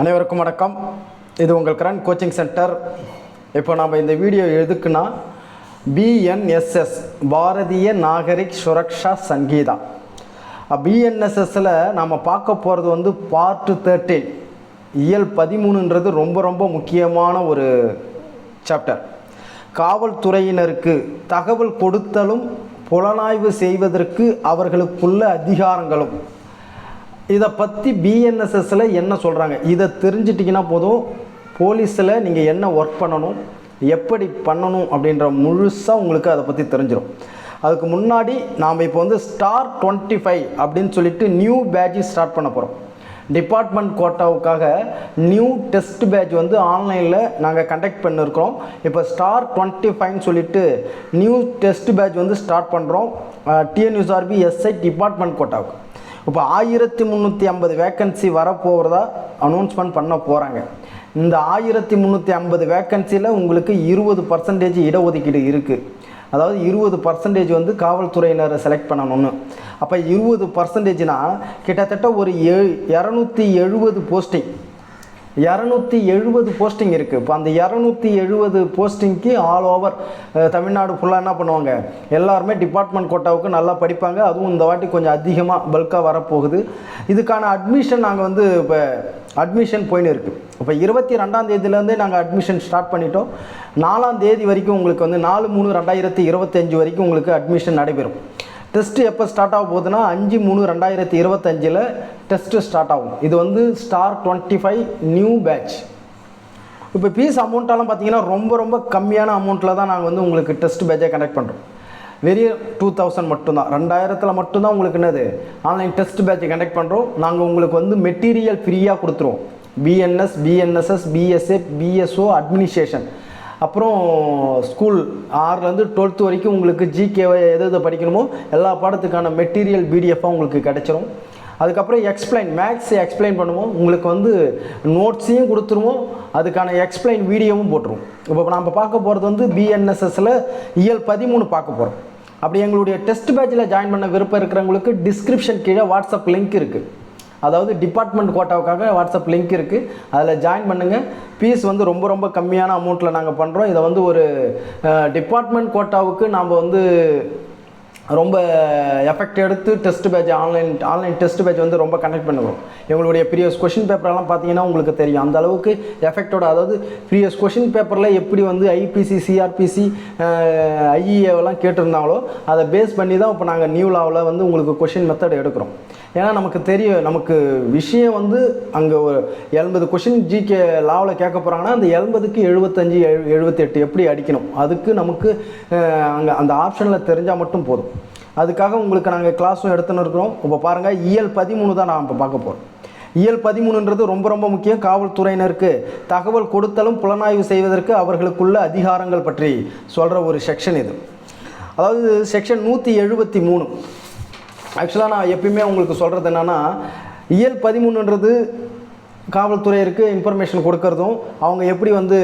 அனைவருக்கும் வணக்கம். இது உங்கள் கரண்ட் கோச்சிங் சென்டர். இப்போ நாம் இந்த வீடியோ எதுக்குன்னா பிஎன்எஸ்எஸ் பாரதிய நாகரிக் சுரக்ஷா சங்கீதா. பிஎன்எஸ்எஸ்ஸில் நாம் பார்க்க போகிறது வந்து பார்ட் தேர்ட்டீன் இயல் பதிமூணுன்றது ரொம்ப ரொம்ப முக்கியமான ஒரு சாப்டர் காவல்துறையினருக்கு தகவல் கொடுத்தலும் புலனாய்வு செய்வதற்கு அவர்களுக்குள்ள அதிகாரங்களும். இதை பற்றி பிஎன்எஸ்எஸ்ஸில் என்ன சொல்கிறாங்க இதை தெரிஞ்சிட்டிங்கன்னா போதும். போலீஸில் நீங்கள் என்ன ஒர்க் பண்ணணும் எப்படி பண்ணணும் அப்படின்ற முழுசாக உங்களுக்கு அதை பற்றி தெரிஞ்சிடும் அதுக்கு முன்னாடி நாம் இப்போ வந்து ஸ்டார் டுவெண்ட்டி ஃபைவ் அப்படின்னு சொல்லிட்டு நியூ பேட்ச் ஸ்டார்ட் பண்ண போகிறோம் டிபார்ட்மெண்ட் கோட்டாவுக்காக நியூ டெஸ்ட் பேட்ச் வந்து ஆன்லைனில் நாங்கள் கண்டக்ட் பண்ணியிருக்கிறோம் இப்போ ஸ்டார் டுவெண்ட்டி ஃபைவ்னு சொல்லிட்டு நியூ டெஸ்ட் பேட்ச் வந்து ஸ்டார்ட் பண்ணுறோம் டிஎன்யூஸ்ஆர்பி எஸ்ஐ டிபார்ட்மெண்ட் கோட்டாவுக்கு இப்போ ஆயிரத்தி முந்நூற்றி ஐம்பது வேக்கன்சி வரப்போகிறதா அனௌன்ஸ்மெண்ட் பண்ண போகிறாங்க இந்த ஆயிரத்தி முந்நூற்றி ஐம்பது வேக்கன்சியில் உங்களுக்கு இருபது பர்சன்டேஜ் இடஒதுக்கீடு இருக்குது அதாவது இருபது பர்சன்டேஜ் வந்து காவல்துறையினரை செலக்ட் பண்ணணும்னு. அப்போ இருபது பர்சன்டேஜ்னால் கிட்டத்தட்ட ஒரு ஏ இரநூத்தி எழுபது போஸ்டிங் இரநூத்தி எழுபது போஸ்டிங் இருக்குது இப்போ அந்த இரநூத்தி எழுபது போஸ்டிங்க்கு ஆல் ஓவர் தமிழ்நாடு ஃபுல்லாக என்ன பண்ணுவாங்க? எல்லாருமே டிபார்ட்மெண்ட் கோட்டாவுக்கு நல்லா படிப்பாங்க. அதுவும் இந்த வாட்டி கொஞ்சம் அதிகமாக பல்காக வரப்போகுது. இதுக்கான அட்மிஷன் நாங்கள் வந்து இப்போ அட்மிஷன் போயின்னு இருக்குது இப்போ இருபத்தி ரெண்டாம் தேதியிலேருந்தே நாங்கள் அட்மிஷன் ஸ்டார்ட் பண்ணிட்டோம். நாலாம் தேதி வரைக்கும் உங்களுக்கு வந்து நாலு மூணு ரெண்டாயிரத்தி இருபத்தஞ்சு வரைக்கும் உங்களுக்கு அட்மிஷன் நடைபெறும். டெஸ்ட்டு எப்போ ஸ்டார்ட் ஆக போகுதுன்னா அஞ்சு மூணு ரெண்டாயிரத்தி இருபத்தஞ்சில் டெஸ்ட்டு ஸ்டார்ட் ஆகும். இது வந்து star twenty five new batch இப்போ ஃபீஸ் அமௌண்ட்டெல்லாம் பார்த்தீங்கன்னா ரொம்ப ரொம்ப கம்மியான அமௌண்ட்டில் தான் நாங்கள் வந்து உங்களுக்கு டெஸ்ட் பேட்சை கண்டக்ட் பண்ணுறோம் வெறும் டூ தௌசண்ட் மட்டும்தான். ரெண்டாயிரத்தில் மட்டும்தான் உங்களுக்கு என்னது? ஆன்லைன் டெஸ்ட் பேட்சை கண்டக்ட் பண்ணுறோம் நாங்கள் உங்களுக்கு வந்து மெட்டீரியல் ஃப்ரீயாக கொடுத்துருவோம். BNS BNSS BSA BSO administration அப்புறம் ஸ்கூல் ஆறுலேருந்து டுவெல்த்து வரைக்கும் உங்களுக்கு ஜிகேவை எது எது படிக்கணுமோ எல்லா பாடத்துக்கான மெட்டீரியல் பிடிஎஃபாக உங்களுக்கு கிடச்சிரும். அதுக்கப்புறம் எக்ஸ்பிளைன் மேக்ஸ் எக்ஸ்பிளைன் பண்ணுவோம். உங்களுக்கு வந்து நோட்ஸையும் கொடுத்துருவோம். அதுக்கான எக்ஸ்பிளைன் வீடியோவும் போட்டுருவோம். இப்போ நம்ம பார்க்க போகிறது வந்து பிஎன்எஸ்எஸில் இயல் பதிமூணு பார்க்க போகிறோம் அப்படி எங்களுடைய டெஸ்ட் பேட்சில் ஜாயின் பண்ண விருப்பம் இருக்கிறவங்களுக்கு டிஸ்கிரிப்ஷன் கீழே வாட்ஸ்அப் லிங்க் இருக்குது அதாவது டிபார்ட்மெண்ட் கோட்டாவுக்காக வாட்ஸ்அப் லிங்க் இருக்குது அதில் ஜாயின் பண்ணுங்கள் ஃபீஸ் வந்து ரொம்ப ரொம்ப கம்மியான அமௌண்ட்டில் நாங்கள் பண்ணுறோம் இதை வந்து ஒரு டிபார்ட்மெண்ட் கோட்டாவுக்கு நாம் வந்து ரொம்ப எஃபெக்ட் எடுத்து test batch online online test batch வந்து ரொம்ப கனெக்ட் பண்ணுவோம். எங்களுடைய ப்ரீவியஸ் கொஷின் பேப்பரெல்லாம் பார்த்தீங்கன்னா உங்களுக்கு தெரியும். அந்த அளவுக்கு எஃபெக்டோட அதாவது ப்ரீவியஸ் கொஷின் பேப்பரில் எப்படி வந்து ஐபிசி சிஆர்பிசி ஐஇஏவெல்லாம் கேட்டிருந்தாங்களோ அதை பேஸ் பண்ணி தான் இப்போ நாங்கள் நியூ லாவில் வந்து உங்களுக்கு கொஷின் மெத்தட் எடுக்கிறோம். ஏன்னா நமக்கு தெரியும் நமக்கு விஷயம் வந்து அங்கே ஒரு எண்பது கொஷின் ஜிகே லாவில் கேட்க போகிறாங்கன்னா அந்த எண்பதுக்கு எழுபத்தஞ்சி எழு எழுபத்தெட்டு எப்படி அடிக்கணும்? அதுக்கு நமக்கு அங்கே அந்த ஆப்ஷனில் தெரிஞ்சால் மட்டும் போதும். அதுக்காக உங்களுக்கு நாங்கள் கிளாஸும் எடுத்துன்னு இருக்கிறோம். இப்போ பாருங்கள் இயல் பதிமூணு தான் நான் இப்போ பார்க்க போகிறோம் இயல் பதிமூணுன்றது ரொம்ப ரொம்ப முக்கியம். காவல்துறையினருக்கு தகவல் கொடுத்தலும் புலனாய்வு செய்வதற்கு அவர்களுக்குள்ள அதிகாரங்கள் பற்றி சொல்கிற ஒரு செக்ஷன் இது. அதாவது செக்ஷன் நூற்றி எழுபத்தி மூணு. ஆக்சுவலாக நான் எப்பயுமே உங்களுக்கு சொல்கிறது என்னென்னா இயல் பதிமூணுன்றது காவல்துறையிற்கு இன்ஃபர்மேஷன் கொடுக்கறதும் அவங்க எப்படி வந்து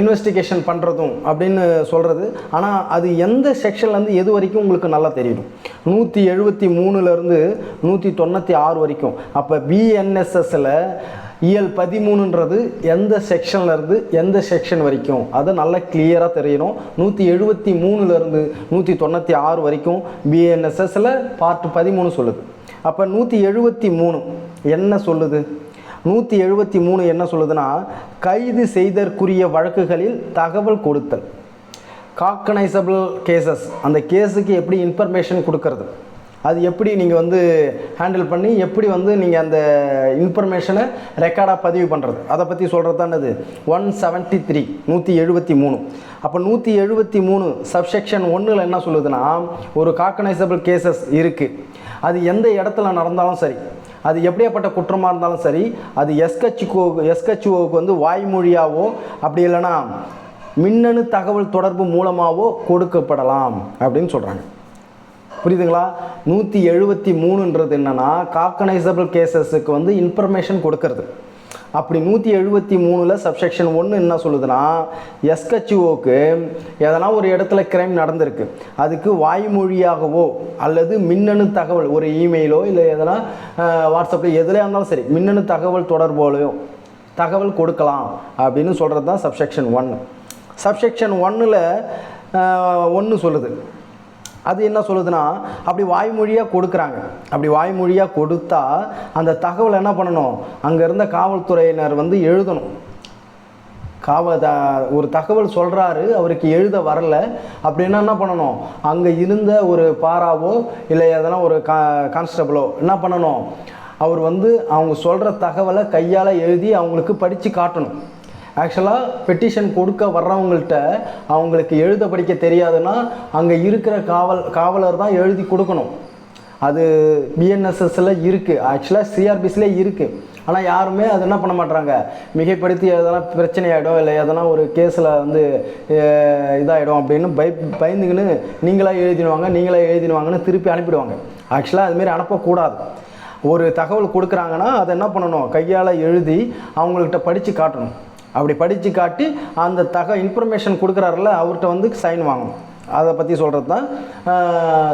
இன்வெஸ்டிகேஷன் பண்ணுறதும் அப்படின்னு சொல்கிறது ஆனால் அது எந்த செக்ஷன்லேருந்து எது வரைக்கும் உங்களுக்கு நல்லா தெரியும்? நூற்றி எழுபத்தி மூணுலேருந்து நூற்றி தொண்ணூற்றி ஆறு வரைக்கும். அப்போ பிஎன்எஸ்எஸ்ஸில் இயல் பதிமூணுன்றது எந்த செக்ஷன்லேருந்து எந்த செக்ஷன் வரைக்கும்? அதை நல்லா கிளியராக தெரியணும். நூற்றி எழுபத்தி மூணுலேருந்து நூற்றி தொண்ணூற்றி ஆறு வரைக்கும் பிஎன்எஸ்எஸில் பார்ட் பதிமூணு சொல்லுது. அப்போ நூற்றி எழுபத்தி மூணு என்ன சொல்லுது? நூற்றி எழுபத்தி மூணு என்ன சொல்லுதுன்னா கைது செய்தற்குரிய வழக்குகளில் தகவல் கொடுத்தல். காக்கனைசபிள் கேசஸ் அந்த கேஸுக்கு எப்படி இன்ஃபர்மேஷன் கொடுக்கறது? அது எப்படி நீங்கள் வந்து ஹேண்டில் பண்ணி எப்படி வந்து நீங்கள் அந்த இன்ஃபர்மேஷனை ரெக்கார்டாக பதிவு பண்ணுறது அதை பற்றி சொல்கிறது தானது ஒன் செவன்ட்டி த்ரீ நூற்றி எழுபத்தி மூணு. அப்போ நூற்றி எழுபத்தி மூணு சப்செக்ஷன் ஒன்றில் என்ன சொல்லுதுன்னா ஒரு காக்கனைசபிள் கேசஸ் இருக்குது அது எந்த இடத்துல நடந்தாலும் சரி அது எப்படியாப்பட்ட குற்றமாக இருந்தாலும் சரி அது எஸ்கச்சுக்கோ எஸ்கச்சுவோவுக்கு வந்து வாய்மொழியாவோ அப்படி இல்லைன்னா மின்னணு தகவல் தொடர்பு மூலமாகவோ கொடுக்கப்படலாம் அப்படின்னு சொல்கிறாங்க புரியுதுங்களா? நூற்றி எழுபத்தி மூணுன்றது என்னென்னா காக்கனைசபிள் கேசஸுக்கு வந்து இன்ஃபர்மேஷன் கொடுக்கறது. அப்படி நூற்றி எழுபத்தி மூணில் சப்செக்ஷன் ஒன்று என்ன சொல்லுதுன்னா எஸ்கச்சிஓக்கு எதனா ஒரு இடத்துல கிரைம் நடந்திருக்கு. அதுக்கு வாய்மொழியாகவோ அல்லது மின்னணு தகவல் ஒரு இமெயிலோ இல்லை எதனா வாட்ஸ்அப்பில் எதுலையா இருந்தாலும் சரி மின்னணு தகவல் தொடர்போலையோ தகவல் கொடுக்கலாம் அப்படின்னு சொல்கிறது தான் சப்செக்ஷன் ஒன்று சப்செக்ஷன் ஒன்னில் ஒன்று சொல்லுது. அது என்ன சொல்லுதுன்னா அப்படி வாய்மொழியாக கொடுக்குறாங்க. அப்படி வாய்மொழியாக கொடுத்தா அந்த தகவல் என்ன பண்ணணும்? அங்கே இருந்த காவல்துறையினர் வந்து எழுதணும். காவல் த ஒரு தகவல் சொல்கிறாரு அவருக்கு எழுத வரல. அப்படின்னா என்ன பண்ணணும்? அங்கே இருந்த ஒரு பாராவோ இல்லை எதனா ஒரு கா கான்ஸ்டபிளோ என்ன பண்ணணும்? அவர் வந்து அவங்க சொல்கிற தகவலை கையால் எழுதி அவங்களுக்கு படித்து காட்டணும். ஆக்சுவலாக பெட்டிஷன் கொடுக்க வர்றவங்கள்ட்ட அவங்களுக்கு எழுத படிக்க தெரியாதுன்னா அங்கே இருக்கிற காவல் காவலர் தான் எழுதி கொடுக்கணும். அது பிஎன்எஸ்எஸ்ல இருக்குது ஆக்சுவலாக சிஆர்பிஸில் இருக்குது ஆனால் யாருமே அது என்ன பண்ண மாட்டாங்க மிகைப்படுத்தி எதனா பிரச்சனை ஆகிடும் இல்லை எதனா ஒரு கேஸில் வந்து இதாகிடும் அப்படின்னு பய பயந்துக்கின்னு நீங்களாக எழுதிடுவாங்க நீங்களாக எழுதிடுவாங்கன்னு திருப்பி அனுப்பிடுவாங்க. ஆக்சுவலாக அதுமாரி அனுப்பக்கூடாது. ஒரு தகவல் கொடுக்குறாங்கன்னா அதை என்ன பண்ணணும்? கையால் எழுதி அவங்கள்ட்ட படித்து காட்டணும். அப்படி படித்து காட்டி அந்த தக இன்ஃபர்மேஷன் கொடுக்குறாருல அவர்கிட்ட வந்து சைன் வாங்கணும். அதை பற்றி சொல்கிறது தான்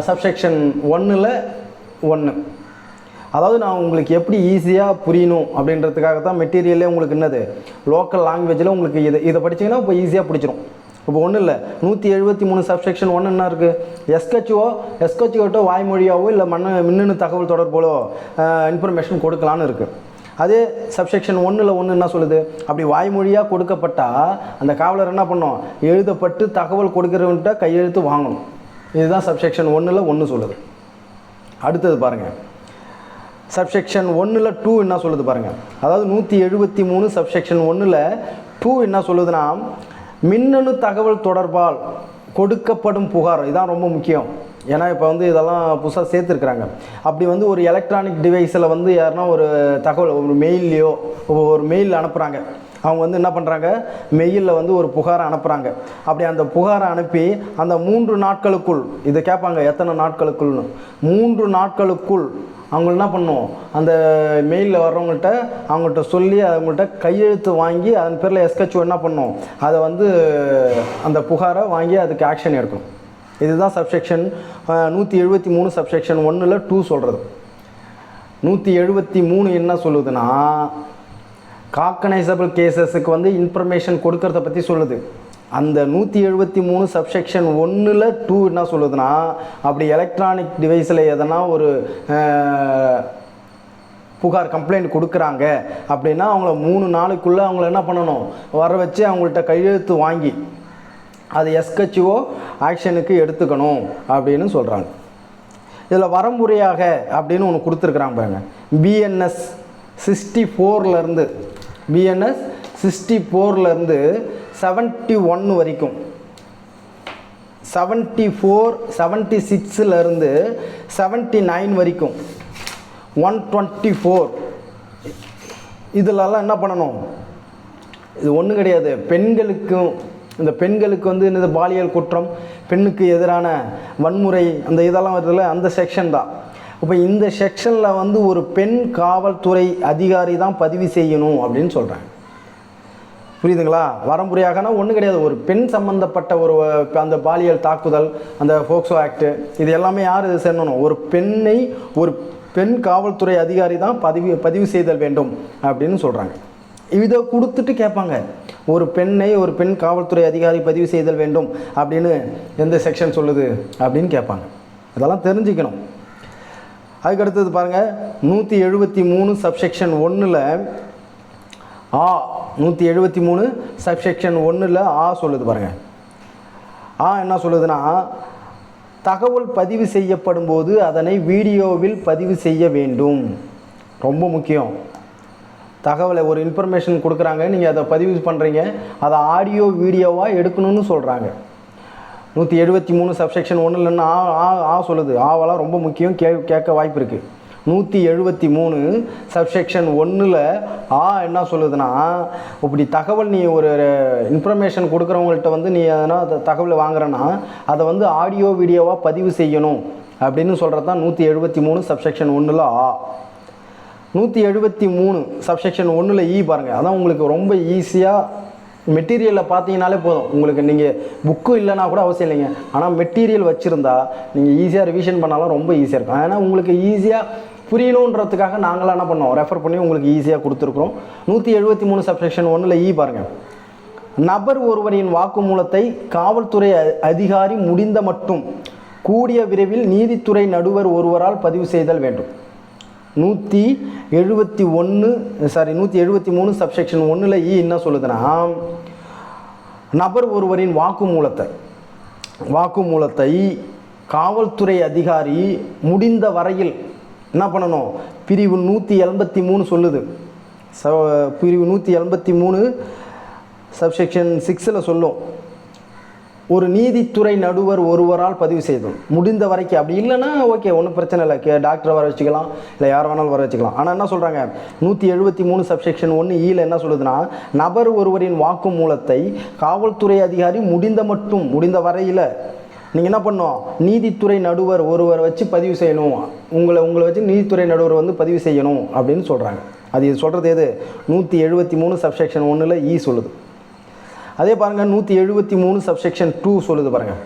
சப்செக்ஷன் ஒன்றில் ஒன்று அதாவது நான் உங்களுக்கு எப்படி ஈஸியாக புரியணும் அப்படின்றதுக்காக தான் மெட்டீரியலே உங்களுக்கு என்னது? லோக்கல் லாங்குவேஜில் உங்களுக்கு இதை இதை படிச்சீங்கன்னா இப்போ ஈஸியாக பிடிச்சிரும். இப்போ ஒன்றும் இல்லை நூற்றி எழுபத்தி மூணு சப்செக்ஷன் ஒன்று என்ன இருக்குது எஸ்கச்சுவோ எஸ்கச்சுவோட்டோ வாய்மொழியாவோ இல்லை மண்ணு மின்னணு தகவல் தொடர்போலோ இன்ஃபர்மேஷன் கொடுக்கலான்னு இருக்குது அதே சப்செக்ஷன் ஒன்றில் ஒன்று என்ன சொல்லுது? அப்படி வாய்மொழியாக கொடுக்கப்பட்டால் அந்த காவலர் என்ன பண்ணும்? எழுதப்பட்டு தகவல் கொடுக்குறவன்ட்ட கையெழுத்து வாங்கணும். இதுதான் சப்செக்ஷன் ஒன்றில் ஒன்று சொல்லுது. அடுத்தது பாருங்கள் சப்செக்ஷன் ஒன்றில் டூ என்ன சொல்லுது பாருங்கள் அதாவது நூற்றி எழுபத்தி மூணு சப்செக்ஷன் ஒன்றில் டூ என்ன சொல்லுதுன்னா மின்னணு தகவல் தொடர்பால் கொடுக்கப்படும் புகார். இதான் ரொம்ப முக்கியம். ஏன்னா இப்போ வந்து இதெல்லாம் புதுசாக சேர்த்துருக்குறாங்க. அப்படி வந்து ஒரு எலக்ட்ரானிக் டிவைஸில் வந்து யாருன்னா ஒரு தகவல் ஒரு மெயில்லையோ ஒரு மெயில் அனுப்புகிறாங்க அவங்க வந்து என்ன பண்ணுறாங்க மெயிலில் வந்து ஒரு புகாரை அனுப்புகிறாங்க அப்படி அந்த புகாரை அனுப்பி அந்த மூன்று நாட்களுக்குள் இதை கேட்பாங்க எத்தனை நாட்களுக்குள்னு. மூன்று நாட்களுக்குள் அவங்க என்ன பண்ணும்? அந்த மெயிலில் வர்றவங்கள்ட்ட அவங்கள்ட்ட சொல்லி அவங்கள்ட்ட கையெழுத்து வாங்கி அதன் பேரில் எஸ்கச்சு என்ன பண்ணும்? அதை வந்து அந்த புகாரை வாங்கி அதுக்கு ஆக்ஷன் எடுக்கணும். இதுதான் சப்செக்ஷன் நூற்றி எழுபத்தி மூணு சப்செக்ஷன் ஒன்றில் டூ சொல்கிறது நூற்றி எழுபத்தி மூணு என்ன சொல்லுதுன்னா காக்கனைசபிள் கேசஸுக்கு வந்து இன்ஃபர்மேஷன் கொடுக்கறத பற்றி சொல்லுது. அந்த நூற்றி எழுபத்தி மூணு சப்செக்ஷன் ஒன்றில் டூ என்ன சொல்லுதுன்னா அப்படி எலக்ட்ரானிக் டிவைஸில் எதனா ஒரு புகார் கம்ப்ளைண்ட் கொடுக்குறாங்க அப்படின்னா அவங்கள மூணு நாளுக்குள்ளே அவங்கள என்ன பண்ணணும்? வர வச்சு அவங்கள்ட்ட கையெழுத்து வாங்கி அது எஸ்கச்சுவோ ஆக்ஷனுக்கு எடுத்துக்கணும் அப்படின்னு சொல்கிறாங்க இதில் வரமுறையாக அப்படின்னு ஒன்று கொடுத்துருக்குறாங்க பாருங்க. பிஎன்எஸ் சிக்ஸ்டி ஃபோர்லேருந்து பிஎன்எஸ் சிக்ஸ்டி ஃபோர்லேருந்து செவன்ட்டி ஒன் வரைக்கும் செவன்ட்டி ஃபோர் செவன்ட்டி சிக்ஸ்லேருந்து செவன்ட்டி நைன் வரைக்கும். ஒன் டுவெண்ட்டி ஃபோர் இதிலெல்லாம் என்ன பண்ணணும்? இது ஒன்றும் கிடையாது. பெண்களுக்கும் இந்த பெண்களுக்கு வந்து இந்த பாலியல் குற்றம் பெண்ணுக்கு எதிரான வன்முறை அந்த இதெல்லாம் வருதுல அந்த செக்ஷன் தான். இப்போ இந்த செக்ஷனில் வந்து ஒரு பெண் காவல்துறை அதிகாரி தான் பதிவு செய்யணும் அப்படின்னு சொல்கிறாங்க புரியுதுங்களா? வரமுறையாகனா ஒன்றும் கிடையாது. ஒரு பெண் சம்மந்தப்பட்ட ஒரு அந்த பாலியல் தாக்குதல் அந்த ஃபோக்சோ ஆக்ட் இது எல்லாமே யார் இது செய்யணும்? ஒரு பெண்ணை ஒரு பெண் காவல்துறை அதிகாரி தான் பதிவு பதிவு செய்தல் வேண்டும் அப்படின்னு சொல்கிறாங்க இதை கொடுத்துட்டு கேட்பாங்க. ஒரு பெண்ணை ஒரு பெண் காவல்துறை அதிகாரி பதிவு செய்தல் வேண்டும் அப்படின்னு எந்த செக்ஷன் சொல்லுது அப்படின்னு கேட்பாங்க. இதெல்லாம் தெரிஞ்சுக்கணும். அதுக்கடுத்தது பாருங்கள் நூற்றி எழுபத்தி மூணு சப்செக்ஷன் ஒன்றில் ஆ நூற்றி எழுபத்தி மூணு சப்செக்ஷன் ஒன்றில் ஆ சொல்லுது பாருங்கள் ஆ என்ன சொல்லுதுன்னா தகவல் பதிவு செய்யப்படும் போது அதனை வீடியோவில் பதிவு செய்ய வேண்டும். ரொம்ப முக்கியம். தகவலை ஒரு இன்ஃபர்மேஷன் கொடுக்குறாங்க நீங்கள் அதை பதிவு பண்ணுறீங்க அதை ஆடியோ வீடியோவாக எடுக்கணும்னு சொல்கிறாங்க நூற்றி எழுபத்தி மூணு சப்செக்ஷன் ஒன்று இல்லைன்னா ஆ ஆ ஆ சொல்லுது. ஆவெல்லாம் ரொம்ப முக்கியம் கே கேட்க வாய்ப்பு இருக்குது நூற்றி எழுபத்தி மூணு சப்செக்ஷன் ஒன்றில் ஆ என்ன சொல்லுதுன்னா இப்படி தகவல் நீ ஒரு இன்ஃபர்மேஷன் கொடுக்குறவங்கள்ட்ட வந்து நீ எதனா அந்த தகவலை வாங்குறேன்னா அதை வந்து ஆடியோ வீடியோவாக பதிவு செய்யணும் அப்படின்னு சொல்கிறது தான் நூற்றி எழுபத்தி மூணு சப்செக்ஷன் ஒன்றில் ஆ. நூற்றி எழுபத்தி மூணு சப்செக்ஷன் ஒன்றில் இ e பாருங்கள் அதான் உங்களுக்கு ரொம்ப ஈஸியாக மெட்டீரியலில் பார்த்தீங்கனாலே போதும். உங்களுக்கு நீங்கள் புக்கு இல்லைனா கூட அவசியம் இல்லைங்க. ஆனால் மெட்டீரியல் வச்சுருந்தா நீங்கள் ஈஸியாக ரிவிஷன் பண்ணாலும் ரொம்ப ஈஸியாக இருக்கும். ஏன்னா உங்களுக்கு ஈஸியாக புரியணுன்றதுக்காக நாங்களாம் என்ன பண்ணோம்? ரெஃபர் பண்ணி உங்களுக்கு ஈஸியாக கொடுத்துருக்குறோம். நூற்றி எழுபத்தி மூணு சப்செக்ஷன் ஒன்றில் ஈ e பாருங்கள் நபர் ஒருவரின் வாக்குமூலத்தை காவல்துறை அதிகாரி முடிந்த மட்டும் கூடிய விரைவில் நீதித்துறை நடுவர் ஒருவரால் பதிவு செய்தல் வேண்டும். நூற்றி எழுபத்தி ஒன்று சாரி நூற்றி எழுபத்தி மூணு சப்செக்ஷன் ஒன்றில் இ என்ன சொல்லுதுன்னா நபர் ஒருவரின் வாக்குமூலத்தை வாக்குமூலத்தை காவல்துறை அதிகாரி முடிந்த வரையில் என்ன பண்ணணும்? பிரிவு நூற்றி எண்பத்தி மூணு சொல்லுது. ச பிரிவு நூற்றி எண்பத்தி மூணு சப்செக்ஷன் சிக்ஸில் சொல்லும். ஒரு நீதித்துறை நடுவர் ஒருவரால் பதிவு செய்தோம். முடிந்த வரைக்கும் அப்படி இல்லைன்னா ஓகே ஒன்றும் பிரச்சனை இல்லை. கே டாக்டரை வர வச்சுக்கலாம். இல்லை யார் வேணாலும் வர வச்சுக்கலாம். ஆனால் என்ன சொல்கிறாங்க நூற்றி எழுபத்தி மூணு சப்செக்ஷன் ஒன்று ஈல என்ன சொல்லுதுன்னா நபர் ஒருவரின் வாக்குமூலத்தை காவல்துறை அதிகாரி முடிந்த மட்டும் முடிந்த வரையில் நீங்கள் என்ன பண்ணும்? நீதித்துறை நடுவர் ஒருவரை வச்சு பதிவு செய்யணும். உங்களை உங்களை வச்சு நீதித்துறை நடுவர் வந்து பதிவு செய்யணும் அப்படின்னு சொல்கிறாங்க அது இது சொல்கிறது எது? நூற்றி எழுபத்தி மூணு சப்செக்ஷன் ஒன்றில் ஈ சொல்லுது. அதே பாருங்கள் நூற்றி எழுபத்தி மூணு சப்செக்ஷன் டூ சொல்லுது பாருங்கள்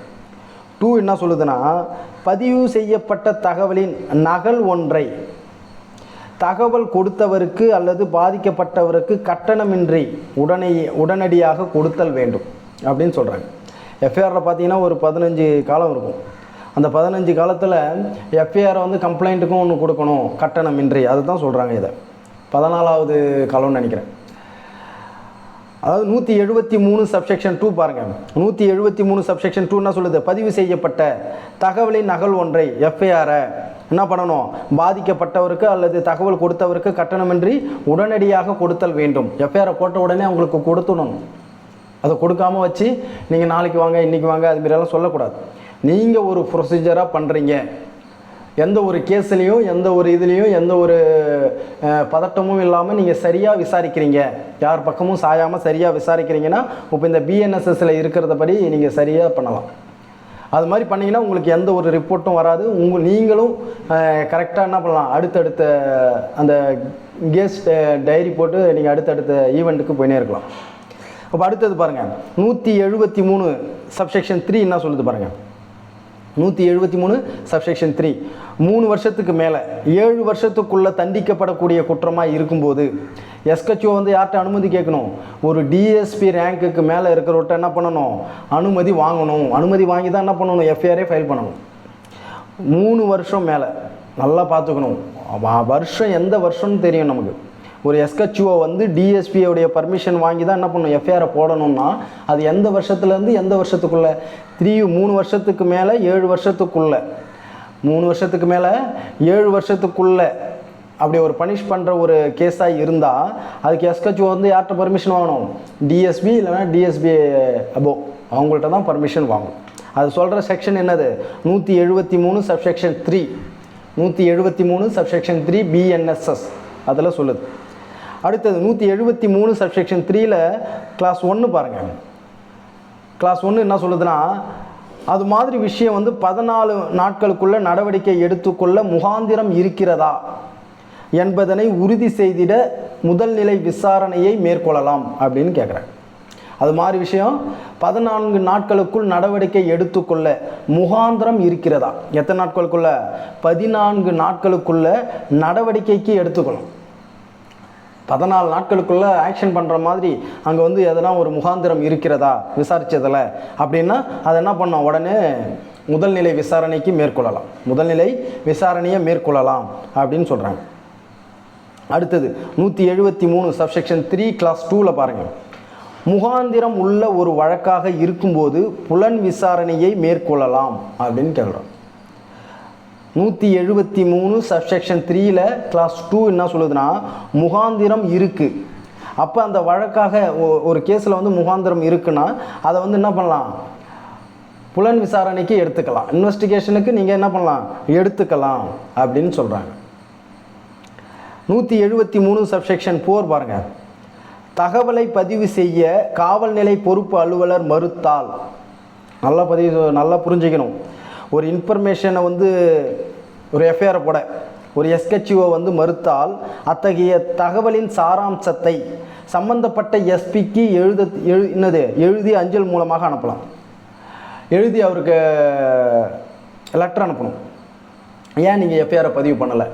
டூ என்ன சொல்லுதுன்னா பதிவு செய்யப்பட்ட தகவலின் நகல் ஒன்றை தகவல் கொடுத்தவருக்கு அல்லது பாதிக்கப்பட்டவருக்கு கட்டணமின்றி உடனே உடனடியாக கொடுத்தல் வேண்டும் அப்படின்னு சொல்கிறாங்க எஃப்ஐஆரில் பார்த்தீங்கன்னா ஒரு பதினஞ்சு காலம் இருக்கும். அந்த பதினஞ்சு காலத்தில் எஃப்ஐஆரை வந்து கம்ப்ளைண்ட்டுக்கும் ஒன்று கொடுக்கணும் கட்டணமின்றி. அதுதான் சொல்கிறாங்க இதை. பதினாலாவது காலம்னு நினைக்கிறேன். அதாவது நூற்றி எழுபத்தி மூணு சப்செக்ஷன் டூ பாருங்கள் நூற்றி எழுபத்தி மூணு சப்செக்ஷன் டூ என்ன சொல்லுது? பதிவு செய்யப்பட்ட தகவலின் நகல் ஒன்றை எஃப்ஐஆரை என்ன பண்ணணும்? பாதிக்கப்பட்டவருக்கு அல்லது தகவல் கொடுத்தவருக்கு கட்டணமின்றி உடனடியாக கொடுத்தல் வேண்டும். எஃப்ஐஆரை போட்ட உடனே அவங்களுக்கு கொடுத்துடணும். அதை கொடுக்காம வச்சு நீங்கள் நாளைக்கு வாங்க இன்றைக்கி வாங்க அதுமாரியெல்லாம் சொல்லக்கூடாது. நீங்கள் ஒரு ப்ரொசீஜராக பண்ணுறீங்க எந்த ஒரு கேஸ்லேயும் எந்த ஒரு இதுலேயும் எந்த ஒரு பதட்டமும் இல்லாமல் நீங்கள் சரியாக விசாரிக்கிறீங்க. யார் பக்கமும் சாயாமல் சரியாக விசாரிக்கிறீங்கன்னா இப்போ இந்த பிஎன்எஸ்எஸ்ல இருக்கிறத படி நீங்கள் சரியாக பண்ணலாம். அது மாதிரி பண்ணிங்கன்னா உங்களுக்கு எந்த ஒரு ரிப்போர்ட்டும் வராது. உங்கள் நீங்களும் கரெக்டாக என்ன பண்ணலாம்? அடுத்தடுத்த அந்த கெஸ்ட் டைரி போட்டு நீங்கள் அடுத்தடுத்த ஈவெண்ட்டுக்கு போயினே இருக்கலாம். அப்போ அடுத்தது பாருங்கள் நூற்றி எழுபத்தி மூணு சப்செக்ஷன் த்ரீ என்ன சொல்லுது பாருங்கள் நூற்றி எழுபத்தி மூணு சப்செக்ஷன் த்ரீ மூணு வருஷத்துக்கு மேலே ஏழு வருஷத்துக்குள்ளே தண்டிக்கப்படக்கூடிய குற்றமாக இருக்கும்போது எஸ்கச்ஓ வந்து யார்கிட்ட அனுமதி கேட்கணும்? ஒரு டிஎஸ்பி ரேங்க்குக்கு மேலே இருக்கிறவர்கிட்ட என்ன பண்ணணும்? அனுமதி வாங்கணும். அனுமதி வாங்கி தான் என்ன பண்ணணும்? எஃப்ஐஆரே ஃபைல் பண்ணணும். மூணு வருஷம் மேலே நல்லா பார்த்துக்கணும். வருஷம் எந்த வருஷம்னு தெரியும் நமக்கு. ஒரு எஸ்கச்சுஓ வந்து டிஎஸ்பியோடைய பர்மிஷன் வாங்கி தான் என்ன பண்ணும்? எஃப்ஐஆரை போடணும்னா அது எந்த வருஷத்துலேருந்து எந்த வருஷத்துக்குள்ளே? த்ரீ மூணு வருஷத்துக்கு மேலே ஏழு வருஷத்துக்குள்ளே. மூணு வருஷத்துக்கு மேலே ஏழு வருஷத்துக்குள்ளே அப்படி ஒரு பனிஷ் பண்ணுற ஒரு கேஸாக இருந்தால் அதுக்கு எஸ்கச்சுஓ வந்து யார்கிட்ட பர்மிஷன் வாங்கணும்? டிஎஸ்பி இல்லைன்னா டிஎஸ்பி அபோ அவங்கள்ட்ட தான் பர்மிஷன் வாங்கணும். அது சொல்கிற செக்ஷன் என்னது? நூற்றி எழுபத்தி மூணு சப்செக்ஷன் த்ரீ நூற்றி எழுபத்தி மூணு சப்செக்ஷன் த்ரீ பிஎன்எஸ்எஸ் அதில் சொல்லுது. அடுத்தது நூற்றி எழுபத்தி மூணு சப்செக்ஷன் த்ரீயில் கிளாஸ் ஒன்று பாருங்கள் கிளாஸ் ஒன்று என்ன சொல்லுதுன்னா அது மாதிரி விஷயம் வந்து பதினாலு நாட்களுக்குள்ள நடவடிக்கை எடுத்துக்கொள்ள முகாந்திரம் இருக்கிறதா என்பதனை உறுதி செய்திட முதல்நிலை விசாரணையை மேற்கொள்ளலாம் அப்படின்னு கேட்குறேன் அது மாதிரி விஷயம் பதினான்கு நாட்களுக்குள் நடவடிக்கை எடுத்துக்கொள்ள முகாந்திரம் இருக்கிறதா? எத்தனை நாட்களுக்குள்ள? பதினான்கு நாட்களுக்குள்ள நடவடிக்கைக்கு எடுத்துக்கொள்ளும் பதினாலு நாட்களுக்குள்ளே ஆக்ஷன் பண்ணுற மாதிரி அங்கே வந்து எதனா ஒரு முகாந்திரம் இருக்கிறதா? விசாரித்ததில் அப்படின்னா அதை என்ன பண்ணோம்? உடனே முதல்நிலை விசாரணைக்கு மேற்கொள்ளலாம். முதல்நிலை விசாரணையை மேற்கொள்ளலாம் அப்படின்னு சொல்கிறாங்க அடுத்தது நூற்றி எழுபத்தி மூணு சப்செக்ஷன் த்ரீ கிளாஸ் டூவில் பாருங்கள் முகாந்திரம் உள்ள ஒரு வழக்காக இருக்கும்போது புலன் விசாரணையை மேற்கொள்ளலாம் அப்படின்னு கேட்குறோம் நூற்றி எழுபத்தி மூணு சப்செக்ஷன் த்ரீயில் கிளாஸ் டூ என்ன சொல்லுதுன்னா முகாந்திரம் இருக்குது அப்போ அந்த வழக்காக ஒரு கேஸில் வந்து முகாந்திரம் இருக்குன்னா அதை வந்து என்ன பண்ணலாம்? புலன் விசாரணைக்கு எடுத்துக்கலாம். இன்வெஸ்டிகேஷனுக்கு நீங்கள் என்ன பண்ணலாம்? எடுத்துக்கலாம் அப்படின்னு சொல்கிறாங்க நூற்றி எழுபத்தி மூணு சப்செக்ஷன் ஃபோர் பாருங்கள் தகவலை பதிவு செய்ய காவல் நிலை பொறுப்பு அலுவலர் மறுத்தால். நல்லா பதிவு நல்லா புரிஞ்சுக்கணும். ஒரு இன்ஃபர்மேஷனை வந்து ஒரு எஃப்ஐஆரை போட. ஒரு எஸ்கச்சிஓ வந்து மறுத்தால் அத்தகைய தகவலின் சாராம்சத்தை சம்பந்தப்பட்ட எஸ்பிக்கு எழுத எழு என்னது எழுதி அஞ்சல் மூலமாக அனுப்பலாம். எழுதி அவருக்கு லெட்டர் அனுப்பணும். ஏன் நீங்கள் எஃப்ஐஆரை பதிவு பண்ணலை?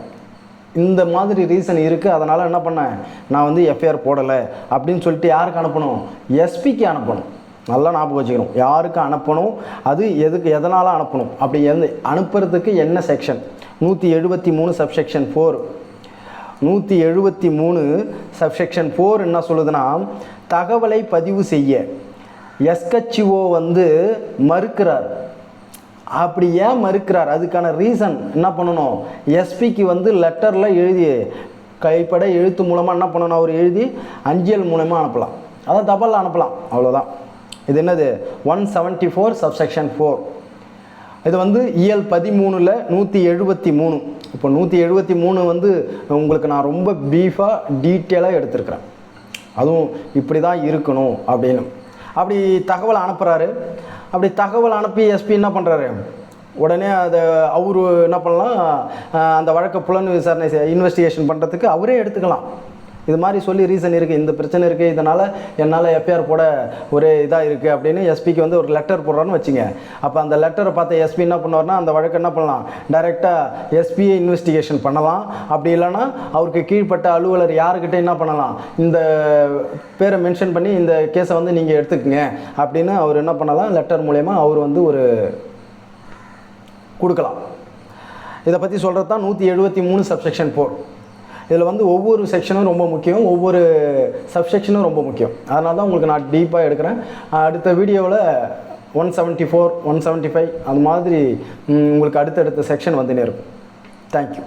இந்த மாதிரி ரீசன் இருக்குது அதனால் என்ன பண்ணேன்? நான் வந்து எஃப்ஐஆர் போடலை அப்படின்னு சொல்லிட்டு யாருக்கு அனுப்பணும்? எஸ்பிக்கு அனுப்பணும். நல்லா ஞாபகம் வச்சுக்கணும். யாருக்கு அனுப்பணும்? அது எதுக்கு எதனால் அனுப்பணும்? அப்படி எந்த அனுப்புறதுக்கு என்ன செக்ஷன் நூற்றி எழுபத்தி மூணு சப்செக்ஷன் ஃபோர் நூற்றி எழுபத்தி மூணு சப்செக்ஷன் ஃபோர் என்ன சொல்லுதுன்னா தகவலை பதிவு செய்ய. எஸ்கச்சிஓ வந்து மறுக்கிறார். அப்படி ஏன் மறுக்கிறார்? அதுக்கான ரீசன் என்ன பண்ணணும்? எஸ்பிக்கு வந்து லெட்டரில் எழுதி கைப்பட எழுத்து மூலமாக என்ன பண்ணணும் அவர் எழுதி அஞ்சல் மூலமாக அனுப்பலாம். அதான் தபாலில் அனுப்பலாம். அவ்வளோதான் இது என்னது? One seventy four subsection four இது வந்து இயல் பதிமூணில் நூற்றி எழுபத்தி மூணு. இப்போ நூற்றி எழுபத்தி மூணு வந்து உங்களுக்கு நான் ரொம்ப பீஃபாக டீட்டெயிலாக எடுத்திருக்கிறேன். அதுவும் இப்படி தான் இருக்கணும் அப்படின்னு. அப்படி தகவல் அனுப்புகிறாரு அப்படி தகவல் அனுப்பி எஸ்பி என்ன பண்ணுறாரு உடனே அதை அவர் என்ன பண்ணலாம்? அந்த வழக்கை புலன் விசாரணை இன்வெஸ்டிகேஷன் பண்ணுறதுக்கு அவரே எடுத்துக்கலாம். இது மாதிரி சொல்லி ரீசன் இருக்குது இந்த பிரச்சனை இருக்குது இதனால் என்னால் எஃப்ஐஆர் போட ஒரு இதாக இருக்குது அப்படின்னு எஸ்பிக்கு வந்து ஒரு லெட்டர் போடுறான்னு வச்சுங்க. அப்போ அந்த லெட்டரை பார்த்த எஸ்பி என்ன பண்ணுவார்னா அந்த வழக்கு என்ன பண்ணலாம்? டைரெக்டாக எஸ்பியை இன்வெஸ்டிகேஷன் பண்ணலாம். அப்படி இல்லைன்னா அவருக்கு கீழ்ப்பட்ட அலுவலர் யாருக்கிட்ட என்ன பண்ணலாம்? இந்த பேரை மென்ஷன் பண்ணி இந்த கேஸை வந்து நீங்கள் எடுத்துக்கங்க அப்படின்னு அவர் என்ன பண்ணலாம்? லெட்டர் மூலயமா அவர் வந்து ஒரு கொடுக்கலாம். இதை பற்றி சொல்கிறது தான் நூற்றி எழுபத்தி மூணு சப்செக்ஷன் ஃபோர் இதில் வந்து ஒவ்வொரு செக்ஷனும் ரொம்ப முக்கியம் ஒவ்வொரு சப்செக்ஷனும் ரொம்ப முக்கியம். அதனால தான் உங்களுக்கு நான் டீப்பாக எடுக்கிறேன். அடுத்த வீடியோவில் one seventy four one seventy five அது மாதிரி உங்களுக்கு அடுத்தடுத்த செக்ஷன் வந்துனே இருக்கும். தேங்க்யூ